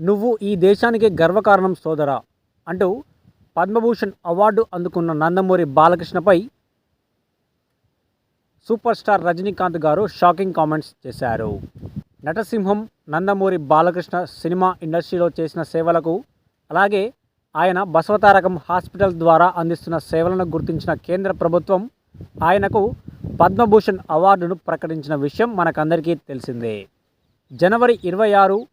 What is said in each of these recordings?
నువ్వు ఈ దేశానికి గర్వకారణం సోదరా అంటూ పద్మభూషణ్ అవార్డు అందుకున్న Nandamuri బాలకృష్ణపై super star Rajinikanth garu shocking comments చేశారు. నటసింహం నందమూరి బాలకృష్ణ సినిమా ఇండస్ట్రీలో చేసిన సేవలకు అలాగే ఆయన బసవతారకం హాస్పిటల్ ద్వారా అందిస్తున్న సేవలను గుర్తించిన కేంద్ర ప్రభుత్వం ఆయనకు పద్మభూషణ్ అవార్డును ప్రకటించిన విషయం మనకందరికీ తెలిసిందే. జనవరి ఇరవై ఆరు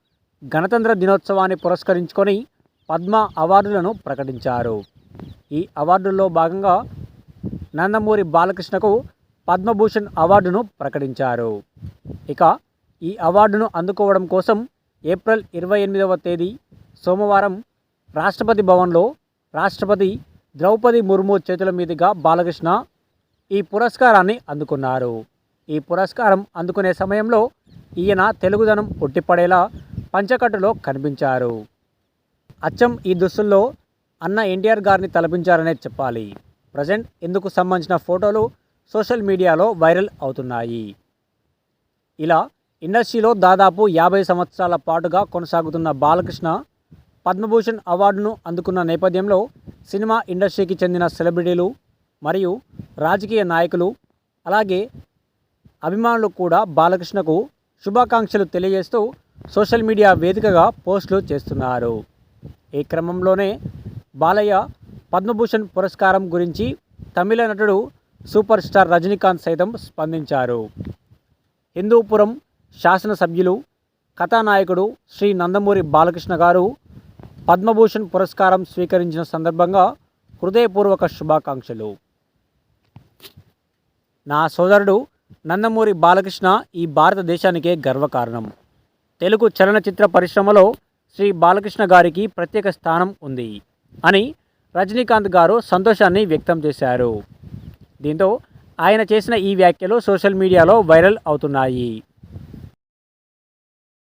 గణతంత్ర దినోత్సవాన్ని పురస్కరించుకొని పద్మ అవార్డులను ప్రకటించారు. ఈ అవార్డుల్లో భాగంగా నందమూరి బాలకృష్ణకు పద్మభూషణ్ అవార్డును ప్రకటించారు. ఇక ఈ అవార్డును అందుకోవడం కోసం ఏప్రిల్ ఇరవై ఎనిమిదవ తేదీ సోమవారం రాష్ట్రపతి భవన్లో రాష్ట్రపతి ద్రౌపది ముర్ము చేతుల మీదుగా బాలకృష్ణ ఈ పురస్కారాన్ని అందుకున్నారు. ఈ పురస్కారం అందుకునే సమయంలో ఈయన తెలుగుదనం ఒట్టిపడేలా పంచకట్టులో కనిపించారు. అచ్చం ఈ దుస్తుల్లో అన్న ఎన్టీఆర్ గారిని తలపించారనే చెప్పాలి. ప్రజెంట్ ఇందుకు సంబంధించిన ఫోటోలు సోషల్ మీడియాలో వైరల్ అవుతున్నాయి. ఇలా ఇండస్ట్రీలో దాదాపు యాభై సంవత్సరాల పాటుగా కొనసాగుతున్న బాలకృష్ణ పద్మభూషణ్ అవార్డును అందుకున్న నేపథ్యంలో సినిమా ఇండస్ట్రీకి చెందిన సెలబ్రిటీలు మరియు రాజకీయ నాయకులు అలాగే అభిమానులు కూడా బాలకృష్ణకు శుభాకాంక్షలు తెలియజేస్తూ సోషల్ మీడియా వేదికగా పోస్టులు చేస్తున్నారు. ఈ క్రమంలోనే బాలయ్య పద్మభూషణ్ పురస్కారం గురించి తమిళ నటుడు సూపర్ స్టార్ రజనీకాంత్ సైతం స్పందించారు. హిందూపురం శాసనసభ్యులు కథానాయకుడు శ్రీ నందమూరి బాలకృష్ణ గారు పద్మభూషణ్ పురస్కారం స్వీకరించిన సందర్భంగా హృదయపూర్వక శుభాకాంక్షలు. నా సోదరుడు నందమూరి బాలకృష్ణ ఈ భారతదేశానికే గర్వకారణం. తెలుగు చలనచిత్ర పరిశ్రమలో శ్రీ బాలకృష్ణ గారికి ప్రత్యేక స్థానం ఉంది అని రజనీకాంత్ గారు సంతోషాన్ని వ్యక్తం చేశారు. దీంతో ఆయన చేసిన ఈ వ్యాఖ్యలు సోషల్ మీడియాలో వైరల్ అవుతున్నాయి.